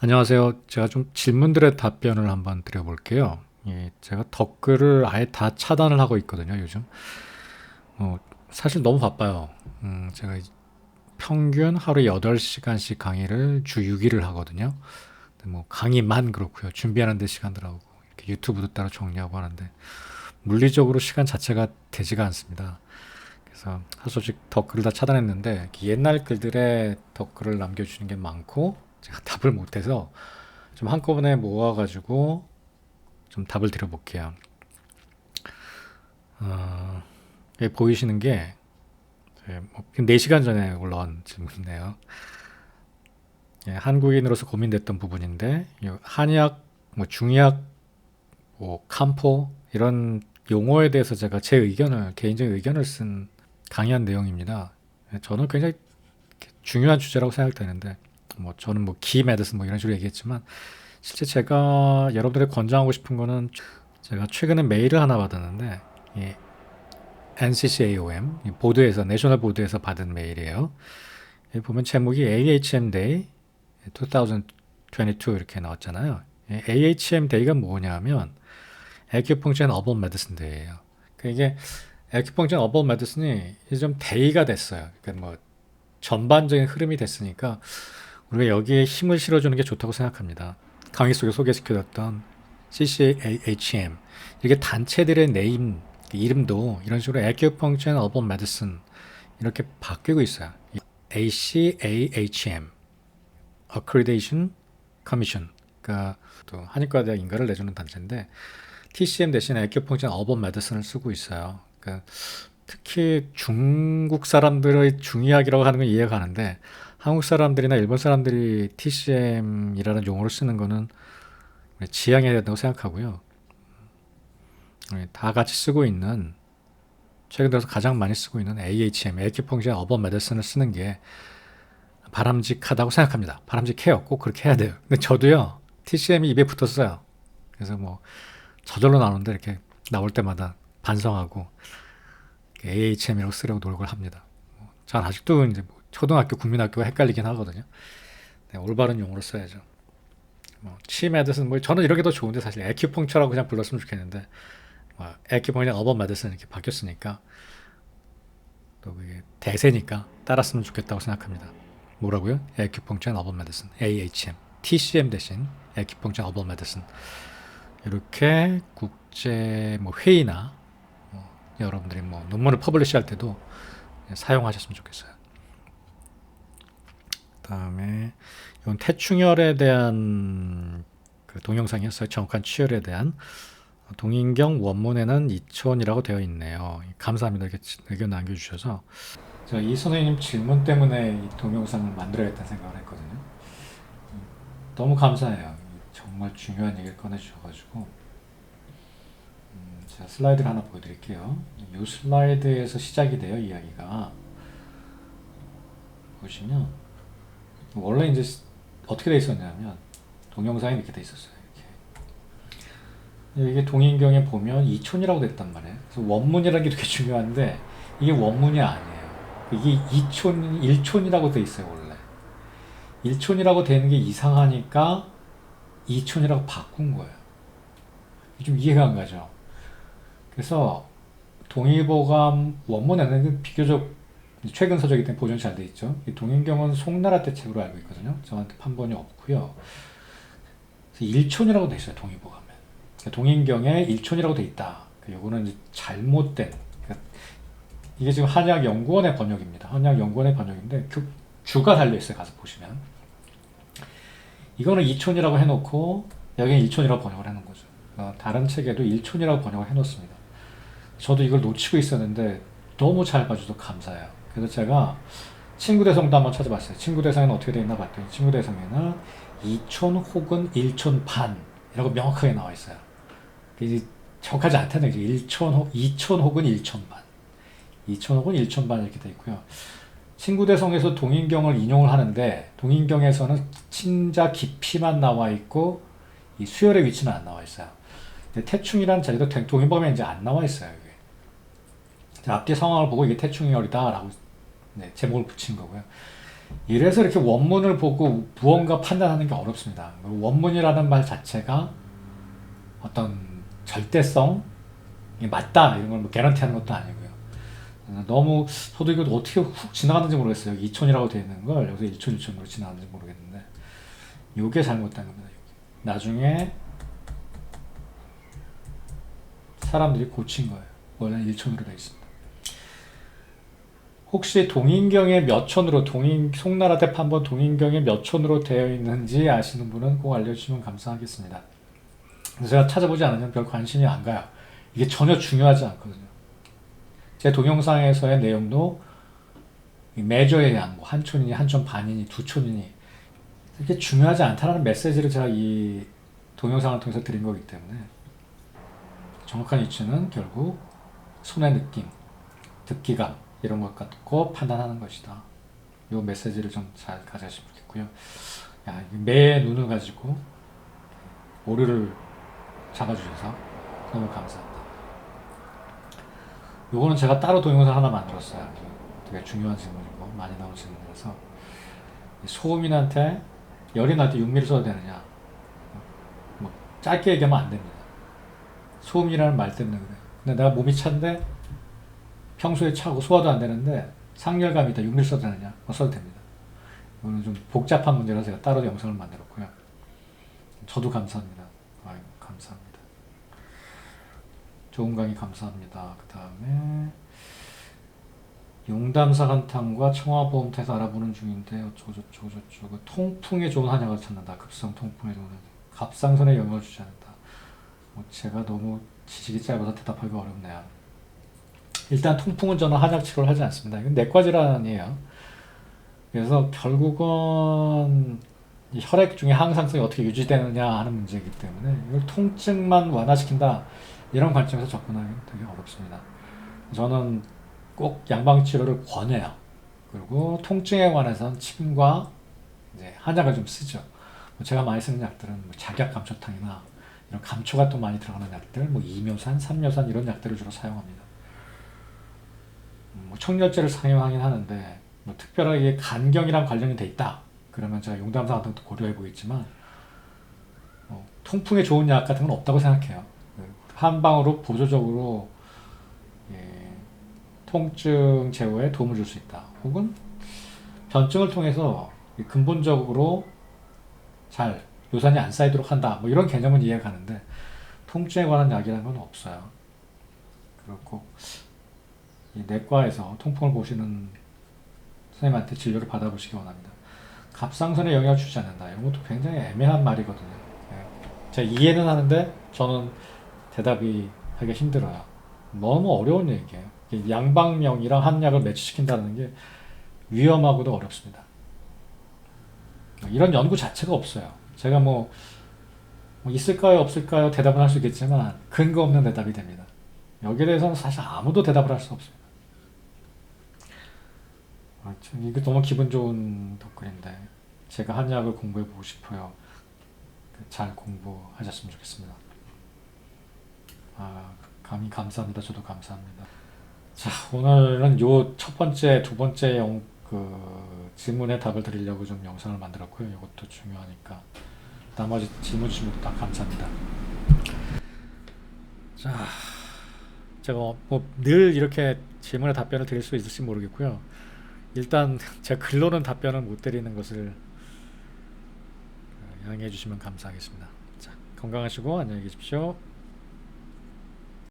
안녕하세요. 제가 좀 질문들의 답변을 한번 드려볼게요. 예, 제가 댓글을 아예 다 차단을 하고 있거든요, 요즘. 어, 사실 너무 바빠요. 음, 제가 이- 평균 하루에 8시간씩 강의를 주 6일을 하거든요. 뭐 강의만 그렇고요. 준비하는 데 시간 들어가고 이렇게 유튜브도 따로 정리하고 하는데 물리적으로 시간 자체가 되지가 않습니다. 그래서 하소식 댓글을 다 차단했는데 옛날 글들의 댓글을 남겨주시는 게 많고 제가 답을 못해서 좀 한꺼번에 모아가지고 좀 답을 드려볼게요. 어, 보이시는 게 네, 뭐 4시간 전에 올라온 질문이네요. 예, 한국인으로서 고민됐던 부분인데 이 한의학, 뭐 중의학, 뭐 칸포 이런 용어에 대해서 제가 제 의견을 개인적인 의견을 쓴 강의한 내용입니다. 예, 저는 굉장히 중요한 주제라고 생각되는데 뭐 저는 뭐 기 메디슨 뭐 이런 식으로 얘기했지만 실제 제가 여러분들에 권장하고 싶은 거는 제가 최근에 메일을 하나 받았는데 이 NCCAOM 이 보드에서 내셔널 보드에서 받은 메일이에요. 여기 보면 제목이 AHM Day 2022 이렇게 나왔잖아요. 이 AHM Day가 뭐냐면 Acupuncture and Herbal Medicine Day예요. 그러니까 이게 Herbal Medicine이 이제 좀 데이가 됐어요. 그러니까 뭐 전반적인 흐름이 됐으니까 우리가 여기에 힘을 실어주는 게 좋다고 생각합니다. 강의 속에 소개시켜줬던 CCAHM 이렇게 단체들의 네임 이름도 이런 식으로 Acupuncture and Herbal Medicine 이렇게 바뀌고 있어요. ACAHM Accreditation Commission 그러니까 또 한의과대학 인가를 내주는 단체인데 TCM 대신에 Acupuncture and Herbal Medicine을 쓰고 있어요. 그러니까 특히 중국 사람들의 중의학이라고 하는 건 이해가 가는데 한국 사람들이나 일본 사람들이 TCM이라는 용어를 쓰는 거는 지양해야 된다고 생각하고요. 네, 다 같이 쓰고 있는 최근 들어서 가장 많이 쓰고 있는 AHM, 에키펑션 어버 메디슨을 쓰는 게 바람직하다고 생각합니다. 바람직해요. 꼭 그렇게 해야 돼요. 근데 저도요, TCM이 입에 붙었어요. 그래서 뭐, 저절로 나오는데 이렇게 나올 때마다 반성하고 AHM이라고 쓰려고 노력을 합니다. 뭐, 전 아직도 이제 뭐 초등학교, 국민학교가 헷갈리긴 하거든요. 네, 올바른 용어로 써야죠. 뭐, 치 메디슨, 뭐, 저는 이런 게더 좋은데 사실 에큐펑처라고 그냥 불렀으면 좋겠는데, 뭐, 에큐펑이랑 어버 메디슨 이렇게 바뀌었으니까, 또 그게 대세니까 따랐으면 좋겠다고 생각합니다. 뭐라고요? 에큐펑처 어버 메디슨, AHM, TCM 대신 에큐펑처 어버 메디슨. 이렇게 국제 뭐 회의나 뭐 여러분들이 뭐 논문을 퍼블리시 할 때도 사용하셨으면 좋겠어요. 그다음에 이건 태충혈에 대한 그 동영상이었어요. 정확한 치열에 대한 동인경 원문에는 이촌이라고 되어 있네요. 감사합니다. 이렇게 의견 남겨주셔서 제가 이 선생님 질문 때문에 이 동영상을 만들어야겠다는 생각을 했거든요. 너무 감사해요. 정말 중요한 얘기를 꺼내주셔가지고 음, 제가 슬라이드를 하나 보여드릴게요. 이 슬라이드에서 시작이 돼요. 이야기가 보시면 원래 이제 어떻게 돼 있었냐면 동영상이 이렇게 돼 있었어요. 이렇게 이게 동인경에 보면 이촌이라고 됐단 말이에요. 그래서 원문이라는 게 되게 중요한데 이게 원문이 아니에요. 이게 이촌, 일촌이라고 돼 있어요 원래. 일촌이라고 되는 게 이상하니까 이촌이라고 바꾼 거예요. 좀 이해가 안 가죠. 그래서 동의보감 원문에는 비교적 최근 서적이기 때문에 보존이 잘 돼 있죠. 이 동인경은 송나라 때 책으로 알고 있거든요. 저한테 판본이 없고요. 일촌이라고 돼 있어요 동의보감에. 그러니까 동인경에 일촌이라고 돼 있다. 요거는 이제 잘못된. 그러니까 이게 지금 한약 연구원의 번역입니다. 한약 연구원의 번역인데 그 주가 달려 있어요. 가서 보시면. 이거는 이촌이라고 해놓고 여기는 일촌이라고 번역을 해놓은 거죠. 어, 다른 책에도 일촌이라고 번역을 해놓습니다. 저도 이걸 놓치고 있었는데 너무 잘 봐줘서 감사해요. 그래서 제가 친구 대성도 한번 찾아봤어요. 친구 대성에는 어떻게 되어 있나 봤더니 친구 대성에는 2촌 혹은 1촌 반이라고 명확하게 나와 있어요. 이제 정확하지 않다는 거죠. 1촌, 2촌 혹은 1촌 반. 2촌 혹은 1촌 반 이렇게 되어 있고요. 친구 대성에서 동인경을 인용을 하는데 동인경에서는 친자 깊이만 나와 있고 이 수열의 위치는 안 나와 있어요. 태충이라는 자리도 동인범에 이제 안 나와 있어요. 앞뒤 상황을 보고 이게 태충혈이다라고 네, 제목을 붙인 거고요. 이래서 이렇게 원문을 보고 무언가 판단하는 게 어렵습니다. 원문이라는 말 자체가 어떤 절대성, 이 맞다 이런 걸뭐 개런티하는 것도 아니고요. 너무 저도 이거 어떻게 훅 지나가는지 모르겠어요. 2촌이라고 되어 있는 걸 여기서 1촌 1촌으로 지나가는지 모르겠는데 이게 잘못된 겁니다. 요게. 나중에 사람들이 고친 거예요. 원래는 1촌으로 되어 있습니다. 혹시 동인경에 몇 촌으로 동인 송나라 대 판본 동인경에 몇 촌으로 되어 있는지 아시는 분은 꼭 알려주시면 감사하겠습니다. 제가 찾아보지 않으면 별 관심이 안 가요. 이게 전혀 중요하지 않거든요. 제 동영상에서의 내용도 이 메저의 양, 뭐 한 촌이니 한촌 반이니 두 촌이니 이게 중요하지 않다는 메시지를 제가 이 동영상을 통해서 드린 거기 때문에 정확한 위치는 결국 손의 느낌, 듣기감 이런 것 갖고 판단하는 것이다. 이 메시지를 좀 잘 가져가시면 좋겠고요. 야, 이 매의 눈을 가지고 오류를 잡아주셔서 너무 감사합니다. 요거는 제가 따로 동영상 하나 만들었어요. 되게 중요한 질문이고 많이 나온 질문이라서 이 소음인한테 열이 날때 6mm 써도 되느냐? 뭐 짧게 얘기하면 안 됩니다. 소음이라는 말 때문에 그래요. 근데 내가 몸이 찬데 평소에 차고 소화도 안 되는데 상열감이 있다 6mm 써도 되느냐? 뭐 써도 됩니다. 이거는 좀 복잡한 문제라서 제가 따로 영상을 만들었고요. 저도 감사합니다. 아유, 감사합니다. 좋은 강의 감사합니다. 그 다음에 용담사 간탕과 청화보험태에서 알아보는 중인데 어쩌고저쩌고 저쩌고 통풍에 좋은 한약을 찾는다. 급성 통풍에 좋은 한약. 갑상선에 영향을 주지 않는다. 뭐 제가 너무 지식이 짧아서 대답하기가 어렵네요. 일단 통풍은 저는 한약 치료를 하지 않습니다. 이건 내과 질환이에요. 그래서 결국은 이 혈액 중에 항상성이 어떻게 유지되느냐 하는 문제이기 때문에 이걸 통증만 완화시킨다 이런 관점에서 접근하기 되게 어렵습니다. 저는 꼭 양방 치료를 권해요. 그리고 통증에 관해서는 침과 이제 한약을 좀 쓰죠. 뭐 제가 많이 쓰는 약들은 뭐 작약 감초탕이나 이런 감초가 또 많이 들어가는 약들, 뭐 이묘산, 삼묘산 이런 약들을 주로 사용합니다. 청열제를 사용하긴 하는데 뭐 특별하게 간경이랑 관련이 돼 있다. 그러면 제가 용담사 같은 것도 고려해 보겠지만 어, 통풍에 좋은 약 같은 건 없다고 생각해요. 그한 방으로 보조적으로 예, 통증 제거에 도움을 줄 수 있다. 혹은 변증을 통해서 이 근본적으로 잘 요산이 안 쌓이도록 한다. 뭐 이런 개념은 이해가 가는데 통증에 관한 약이라는 건 없어요. 그렇고 이 내과에서 통풍을 보시는 선생님한테 진료를 받아보시기 원합니다. 갑상선에 영향을 주지 않는다. 이런 것도 굉장히 애매한 말이거든요. 예. 제가 이해는 하는데 저는 대답이 하기가 힘들어요. 너무 어려운 얘기예요. 양방명이랑 한약을 매치시킨다는 게 위험하고도 어렵습니다. 이런 연구 자체가 없어요. 제가 뭐, 뭐 있을까요, 없을까요? 대답은 할 수 있겠지만 근거 없는 대답이 됩니다. 여기에 대해서는 사실 아무도 대답을 할 수 없습니다. 아, 참, 이게 너무 기분 좋은 덧글인데 제가 한약을 공부해 보고 싶어요. 그잘 공부하셨으면 좋겠습니다. 아, 감히 감사합니다. 저도 감사합니다. 자, 오늘은 요 첫 번째, 두 번째 영, 그 질문에 답을 드리려고 좀 영상을 만들었고요. 이것도 중요하니까 나머지 질문 주신 분들 다 감사합니다. 자, 제가 뭐 늘 이렇게 질문에 답변을 드릴 수 있을지 모르겠고요. 일단 제가 글로는 답변을 못 드리는 것을 어, 양해해 주시면 감사하겠습니다. 자, 건강하시고 안녕히 계십시오.